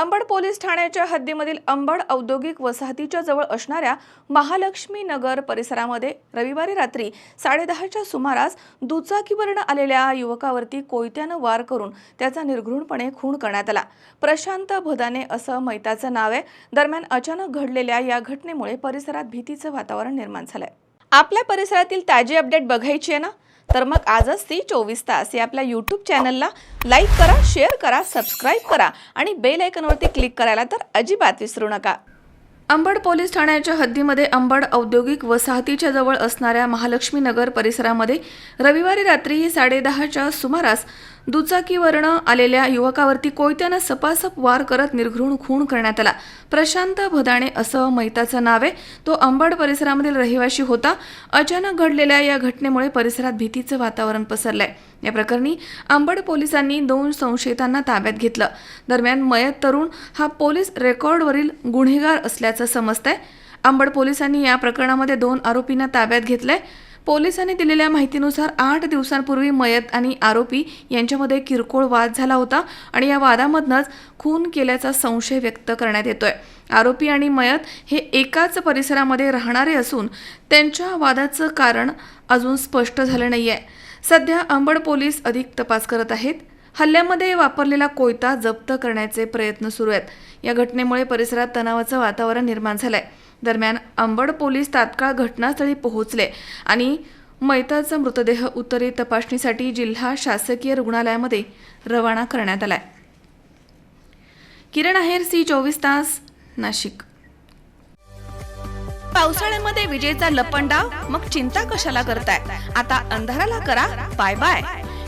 Ambad police ठाण्याच्या हद्दीमधील अंबड औद्योगिक वसाहतीच्या जवळ असणाऱ्या महालक्ष्मी नगर परिसरामध्ये रविवारी रात्री साडेदहाच्या सुमारास दुचाकीवरनं आलेल्या युवकावरती कोयत्यानं वार करून त्याचा निर्घृणपणे खून करण्यात आला. प्रशांत भदाने असं मैताचं नाव आहे. दरम्यान अचानक घडलेल्या या घटनेमुळे परिसरात भीतीचं वातावरण निर्माण झालंय. आपल्या परिसरातील ताजी अपडेट बघायची आहे ना? तर मग आजच ती चोवीस तास या आपल्या यूट्यूब चॅनलला लाईक करा शेअर करा सबस्क्राईब करा आणि बेल आयकनवरती क्लिक करायला तर अजिबात विसरू नका. अंबड पोलीस ठाण्याच्या हद्दीमध्ये अंबड औद्योगिक वसाहतीच्या जवळ असणाऱ्या महालक्ष्मी नगर परिसरामध्ये रविवारी रात्री साडेदहाच्या सुमारास दुचाकीवरनं आलेल्या युवकावरती कोयत्यानं सपासप वार करत निर्घृण खून करण्यात आला. प्रशांत भदाणे असं मैताचं नाव आहे. तो अंबड परिसरामधील रहिवाशी होता. अचानक घडलेल्या या घटनेमुळे परिसरात भीतीचं वातावरण पसरलंय. या प्रकरणी अंबड पोलिसांनी दोन संशयितांना ताब्यात घेतलं. दरम्यान मयत तरुण हा पोलीस रेकॉर्डवरील गुन्हेगार असल्याचं समजतंय. अंबड पोलिसांनी या प्रकरणामध्ये दोन आरोपींना ताब्यात घेतलंय. पोलिसांनी दिलेल्या माहितीनुसार आठ दिवसांपूर्वी मयत आणि आरोपी यांच्यामध्ये किरकोळ वाद झाला होता आणि या वादामधनंच खून केल्याचा संशय व्यक्त करण्यात येतोय. आरोपी आणि मयत हे एकाच परिसरामध्ये राहणारे असून त्यांच्या वादाचं कारण अजून स्पष्ट झालं नाही आहे सध्या अंबड पोलीस अधिक तपास करत आहेत. हल्ल्यामध्ये वापरलेला कोयता जप्त करण्याचे प्रयत्न सुरू आहेत. या घटनेमुळे परिसरात तणावाचं वातावरण निर्माण झालंय. दरम्यान अंबड पोलीस तात्काळ घटनास्थळी पोहोचले आणि मैताचा मृतदेह उत्तरे तपासणीसाठी जिल्हा शासकीय रुग्णालयामध्ये रवाना करण्यात आलाय. किरण आहेर सी चोवीस तास नाशिक. पावसाळ्यामध्ये विजेचा लपंडाव? मग चिंता कशाला करताय? आता अंधाराला करा. Bye bye.